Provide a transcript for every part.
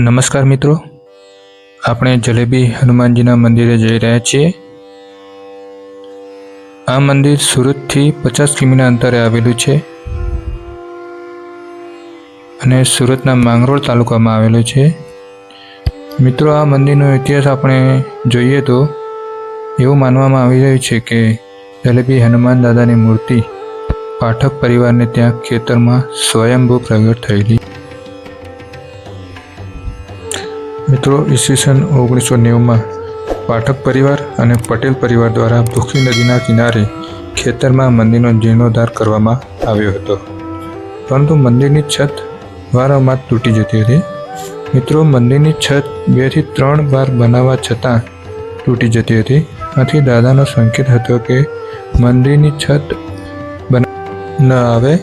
નમસ્કાર મિત્રો. આપણે જલેબી હનુમાનજીના મંદિરે જઈ રહ્યા છીએ. આ મંદિર સુરતથી પચાસ કિમીના અંતરે આવેલું છે. અને સુરતના માંગરોળ તાલુકામાં આવેલું છે. મિત્રો, આ મંદિરનો ઇતિહાસ આપણે જોઈએ તો એવું માનવામાં આવી રહ્યું છે કે જલેબી હનુમાન દાદાની મૂર્તિ પાઠક પરિવારને ત્યાં ખેતરમાં સ્વયંભૂ પ્રગટ થયેલી મિત્રો ઈસવીસન ઓગણીસો નેવુંમાં પાઠક પરિવાર અને પટેલ પરિવાર દ્વારા ભૂખી નદીના કિનારે ખેતરમાં મંદિરનો જીર્ણોદ્ધાર કરવામાં આવ્યો હતો. પરંતુ મંદિરની છત વારંવાર તૂટી જતી હતી. મિત્રો, મંદિરની છત બેથી ત્રણ વાર બનાવવા છતાં તૂટી જતી હતી. આથી દાદાનો સંકેત હતો કે મંદિરની છત ન આવે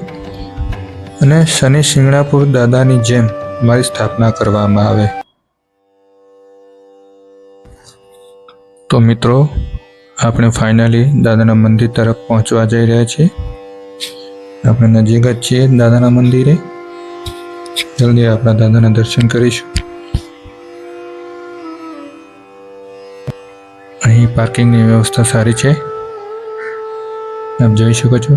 અને શનિ શિંગણાપુર દાદાની જેમ મારી સ્થાપના કરવામાં આવે. તો મિત્રો, આપણે ફાઇનલી દાદાના મંદિર તરફ પહોંચવા જઈ રહ્યા છીએ. આપણે નજીક જ છીએ દાદાના મંદિરે. જલ્દી આપણા દાદાના દર્શન કરીશું. અહીં પાર્કિંગની વ્યવસ્થા સારી છે. આપ જોઈ શકો છો.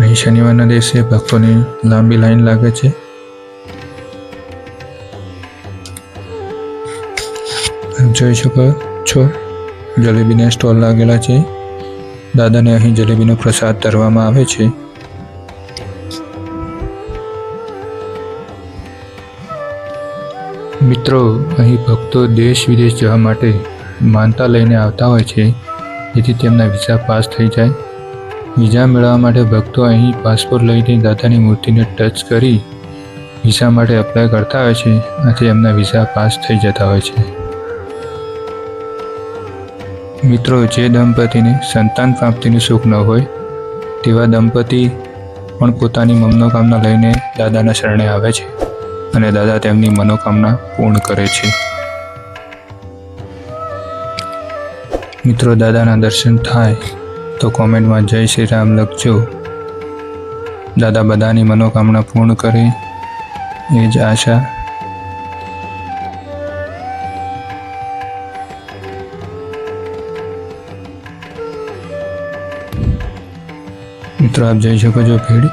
અહીં શનિવારના દિવસે ભક્તોની લાંબી લાઈન લાગે છે. જોઈ શકો છો, જલેબીના સ્ટોલ લાગેલા છે. દાદાને અહીં જલેબીનો પ્રસાદ ધરવામાં આવે છે. મિત્રો, અહીં ભક્તો દેશ વિદેશ જવા માટે માનતા લઈને આવતા હોય છે, જેથી તેમના વિઝા પાસ થઈ જાય. વિઝા મેળવવા માટે ભક્તો અહીં પાસપોર્ટ લઈને દાદાની મૂર્તિને ટચ કરી વિઝા માટે એપ્લાય કરતા હોય છે, આથી એમના વિઝા પાસ થઈ જતા હોય છે. મિત્રો, જે દંપતીને સંતાન પ્રાપ્તિનું સુખ ન હોય, તેવા દંપતી પણ પોતાની મનોકામના લઈને દાદાના શરણે આવે છે અને દાદા તેમની મનોકામના પૂર્ણ કરે છે. મિત્રો, દાદાના દર્શન થાય તો કોમેન્ટમાં જય શ્રી રામ લખજો. દાદા બધાની મનોકામના પૂર્ણ કરે, એ જ આશા મિત્રો, આપ જોઈ શકો છો ભીડ.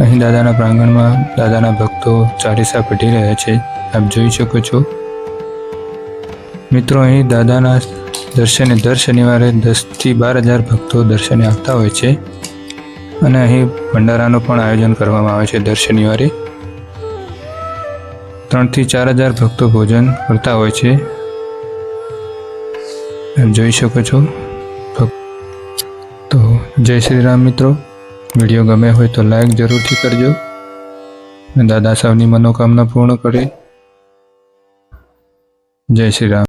અહીં દાદાના પ્રાંગણમાં દાદાના ભક્તો ચાલીસા પઢી રહ્યા છે. આપ જોઈ શકો છો. મિત્રો, અહીં દાદાના દર્શને દર શનિવારે દસથી બાર હજાર ભક્તો દર્શને આવતા હોય છે. અને અહીં ભંડારાનું પણ આયોજન કરવામાં આવે છે દર શનિવારે. ત્રણથી ચાર હજાર ભક્તો ભોજન કરતા હોય છે. આપ જોઈ શકો છો. તો જય શ્રી રામ મિત્રો. વીડિયો ગમે હોય તો લાઈક જરૂરથી કરજો. દાદા સાહેબની મનોકામના પૂર્ણ કરે. જય શ્રી રામ.